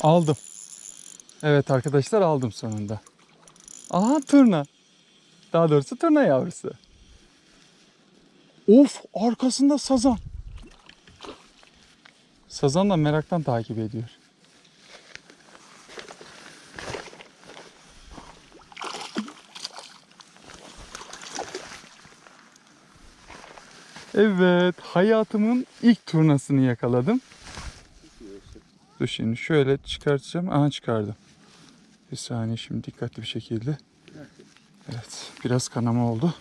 Aldım. Evet arkadaşlar aldım sonunda. Aha turna. Daha doğrusu turna yavrusu. Of arkasında sazan. Sazan da meraktan takip ediyor. Evet, hayatımın ilk turnasını yakaladım. Dur şimdi şöyle çıkartacağım. Aha çıkardım. Bir saniye şimdi dikkatli bir şekilde. Evet, biraz kanama oldu.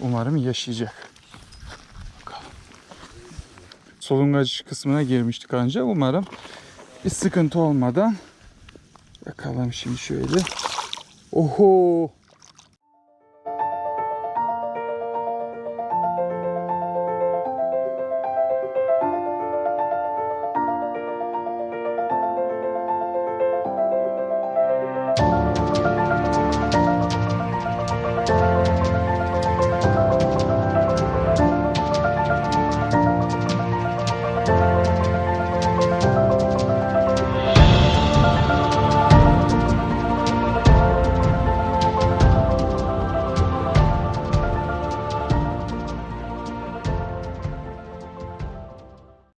Umarım yaşayacak. Bakalım. Solungaç kısmına girmiştik anca. Umarım bir sıkıntı olmadan. Bakalım şimdi şöyle. Oho!